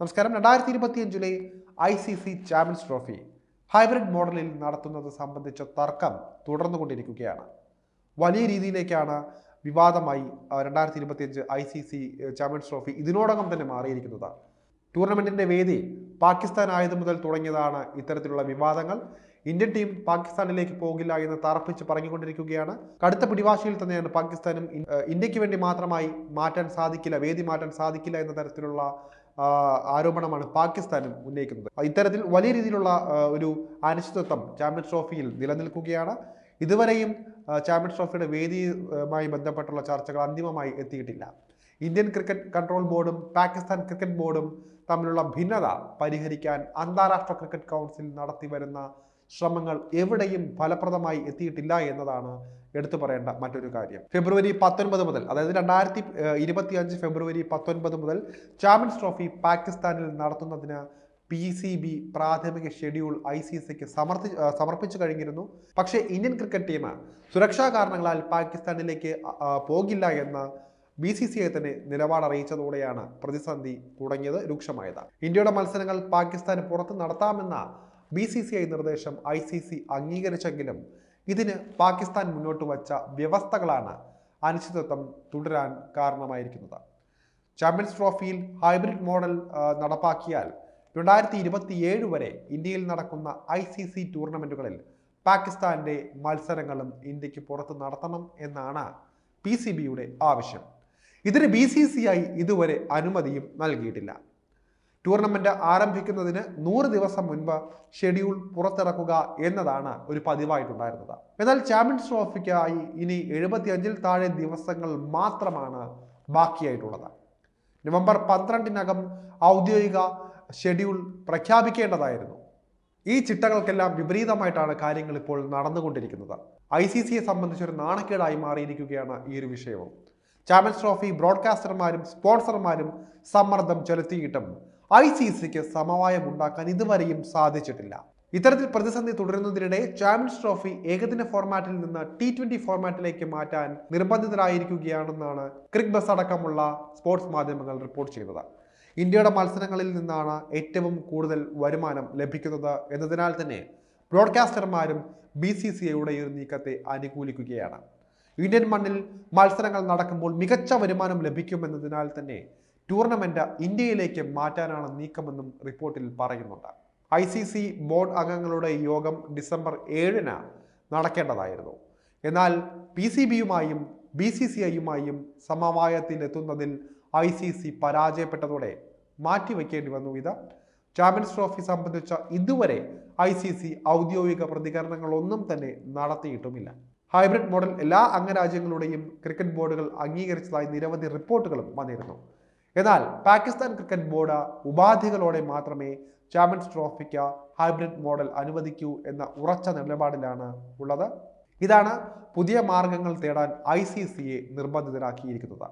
നമസ്കാരം. രണ്ടായിരത്തി ഇരുപത്തിയഞ്ചിലെ I C C champions trophy hybrid മോഡലിൽ നടത്തുന്നത് സംബന്ധിച്ച തർക്കം തുടർന്നുകൊണ്ടിരിക്കുകയാണ്. വലിയ രീതിയിലേക്കാണ് വിവാദമായി രണ്ടായിരത്തി ഇരുപത്തിയഞ്ച് I C C champions trophy ഇതിനോടകം തന്നെ മാറിയിരിക്കുന്നത്. ടൂർണമെന്റിന്റെ വേദി പാകിസ്ഥാൻ ആയതു മുതൽ തുടങ്ങിയതാണ് ഇത്തരത്തിലുള്ള വിവാദങ്ങൾ. ഇന്ത്യൻ ടീം പാകിസ്ഥാനിലേക്ക് പോകില്ല എന്ന് തറപ്പിച്ച് പറഞ്ഞുകൊണ്ടിരിക്കുകയാണ്. കടുത്ത പിടിവാശിയിൽ തന്നെയാണ് പാകിസ്ഥാനും ഇന്ത്യയ്ക്ക് വേണ്ടി മാത്രമായി മാറ്റാൻ സാധിക്കില്ല വേദി മാറ്റാൻ സാധിക്കില്ല എന്ന തരത്തിലുള്ള ആരോപണമാണ് പാകിസ്ഥാനും ഉന്നയിക്കുന്നത്. ഇത്തരത്തിൽ വലിയ രീതിയിലുള്ള ഒരു അനിശ്ചിതത്വം ചാമ്പ്യൻസ് ട്രോഫിയിൽ നിലനിൽക്കുകയാണ്. ഇതുവരെയും ചാമ്പ്യൻസ് ട്രോഫിയുടെ വേദിയുമായി ബന്ധപ്പെട്ടുള്ള ചർച്ചകൾ അന്തിമമായി എത്തിയിട്ടില്ല. ഇന്ത്യൻ ക്രിക്കറ്റ് കൺട്രോൾ ബോർഡും പാകിസ്ഥാൻ ക്രിക്കറ്റ് ബോർഡും തമ്മിലുള്ള ഭിന്നത പരിഹരിക്കാൻ അന്താരാഷ്ട്ര ക്രിക്കറ്റ് കൗൺസിൽ നടത്തി വരുന്ന ശ്രമങ്ങൾ എവിടെയും ഫലപ്രദമായി എത്തിയിട്ടില്ല എന്നതാണ് എടുത്തു പറയേണ്ട മറ്റൊരു കാര്യം. ഫെബ്രുവരി പത്തൊൻപത് മുതൽ അതായത് രണ്ടായിരത്തി ഇരുപത്തി അഞ്ച് ഫെബ്രുവരി പത്തൊൻപത് മുതൽ ചാമ്പ്യൻസ് ട്രോഫി പാകിസ്ഥാനിൽ നടത്തുന്നതിന് പി സി ബി പ്രാഥമിക ഷെഡ്യൂൾ ഐ സി സിക്ക് സമർപ്പി സമർപ്പിച്ചു കഴിഞ്ഞിരുന്നു. പക്ഷേ ഇന്ത്യൻ ക്രിക്കറ്റ് ടീം സുരക്ഷാ കാരണങ്ങളാൽ പാകിസ്ഥാനിലേക്ക് പോകില്ല എന്ന് ബി സി സി ഐ തന്നെ നിലപാട് അറിയിച്ചതോടെയാണ് പ്രതിസന്ധി തുടങ്ങിയത് രൂക്ഷമായത്. ഇന്ത്യയുടെ മത്സരങ്ങൾ പാകിസ്ഥാന് പുറത്ത് നടത്താമെന്ന ബി സി സി ഐ നിർദ്ദേശം ഐ സി സി അംഗീകരിച്ചെങ്കിലും ഇതിന് പാകിസ്ഥാൻ മുന്നോട്ട് വച്ച വ്യവസ്ഥകളാണ് അനിശ്ചിതത്വം തുടരാൻ കാരണമായിരിക്കുന്നത്. ചാമ്പ്യൻസ് ട്രോഫിയിൽ ഹൈബ്രിഡ് മോഡൽ നടപ്പാക്കിയാൽ രണ്ടായിരത്തി ഇരുപത്തിയേഴ് വരെ ഇന്ത്യയിൽ നടക്കുന്ന ഐ സി സി ടൂർണമെന്റുകളിൽ പാകിസ്ഥാന്റെ മത്സരങ്ങളും ഇന്ത്യയ്ക്ക് പുറത്ത് നടത്തണം എന്നാണ് പി സി ബിയുടെ ആവശ്യം. ഇതിന് ബി സി സി ഐ ഇതുവരെ അനുമതിയും നൽകിയിട്ടില്ല. ടൂർണമെന്റ് ആരംഭിക്കുന്നതിന് നൂറ് ദിവസം മുൻപ് ഷെഡ്യൂൾ പുറത്തിറക്കുക എന്നതാണ് ഒരു പതിവായിട്ടുണ്ടായിരുന്നത്. എന്നാൽ ചാമ്പ്യൻസ് ട്രോഫിക്കായി ഇനി എഴുപത്തിയഞ്ചിൽ താഴെ ദിവസങ്ങൾ മാത്രമാണ് ബാക്കിയായിട്ടുള്ളത്. നവംബർ പന്ത്രണ്ടിനകം ഔദ്യോഗിക ഷെഡ്യൂൾ പ്രഖ്യാപിക്കേണ്ടതായിരുന്നു. ഈ ചിട്ടകൾക്കെല്ലാം വിപരീതമായിട്ടാണ് കാര്യങ്ങൾ ഇപ്പോൾ നടന്നുകൊണ്ടിരിക്കുന്നത്. ഐ സി സിയെ സംബന്ധിച്ചൊരു നാണക്കേടായി മാറിയിരിക്കുകയാണ് ഈ ഒരു വിഷയവും. ചാമ്പ്യൻസ് ട്രോഫി ബ്രോഡ്കാസ്റ്റർമാരും സ്പോൺസർമാരും സമ്മർദ്ദം ചെലുത്തിയിട്ടും ഐ സി സിക്ക് സമവായം ഉണ്ടാക്കാൻ ഇതുവരെയും സാധിച്ചിട്ടില്ല. ഇത്തരത്തിൽ പ്രതിസന്ധി തുടരുന്നതിനിടെ ചാമ്പ്യൻസ് ട്രോഫി ഏകദിന ഫോർമാറ്റിൽ നിന്ന് ടി ട്വന്റി ഫോർമാറ്റിലേക്ക് മാറ്റാൻ നിർബന്ധിതരായിരിക്കുകയാണെന്നാണ് ക്രിക് ബസ് അടക്കമുള്ള സ്പോർട്സ് മാധ്യമങ്ങൾ റിപ്പോർട്ട് ചെയ്തത് ഇന്ത്യയുടെ മത്സരങ്ങളിൽ നിന്നാണ് ഏറ്റവും കൂടുതൽ വരുമാനം ലഭിക്കുന്നത് എന്നതിനാൽ തന്നെ ബ്രോഡ്കാസ്റ്റർമാരും ബി സി സി ഐയുടെ ഈ നീക്കത്തെ അനുകൂലിക്കുകയാണ്. ഇന്ത്യൻ മണ്ണിൽ മത്സരങ്ങൾ നടക്കുമ്പോൾ മികച്ച വരുമാനം ലഭിക്കുമെന്നതിനാൽ തന്നെ ടൂർണമെന്റ് ഇന്ത്യയിലേക്ക് മാറ്റാനാണ് നീക്കമെന്നും റിപ്പോർട്ടിൽ പറയുന്നുണ്ട്. ഐ സി സി ബോർഡ് അംഗങ്ങളുടെ യോഗം ഡിസംബർ ഏഴിന് നടക്കേണ്ടതായിരുന്നു. എന്നാൽ പി സി ബിയുമായും ബി സി സി ഐയുമായും സമവായത്തിലെത്തുന്നതിൽ ഐ സി സി പരാജയപ്പെട്ടതോടെ മാറ്റിവെക്കേണ്ടി വന്നു. ഇത് ചാമ്പ്യൻസ് ട്രോഫി സംബന്ധിച്ച ഇതുവരെ ഐ സി സി ഔദ്യോഗിക പ്രതികരണങ്ങളൊന്നും തന്നെ നടത്തിയിട്ടുമില്ല. ഹൈബ്രിഡ് മോഡൽ എല്ലാ അംഗരാജ്യങ്ങളുടെയും ക്രിക്കറ്റ് ബോർഡുകൾ അംഗീകരിച്ചതായി നിരവധി റിപ്പോർട്ടുകളും വന്നിരുന്നു. എന്നാൽ പാകിസ്ഥാൻ ക്രിക്കറ്റ് ബോർഡ് ഉപാധികളോടെ മാത്രമേ ചാമ്പ്യൻസ് ട്രോഫിക്ക് ഹൈബ്രിഡ് മോഡൽ അനുവദിക്കൂ എന്ന ഉറച്ച നിലപാടിലാണ് ഉള്ളത്. ഇതാണ് പുതിയ മാർഗങ്ങൾ തേടാൻ ഐ സി സിയെ നിർബന്ധിതരാക്കിയിരിക്കുന്നത്.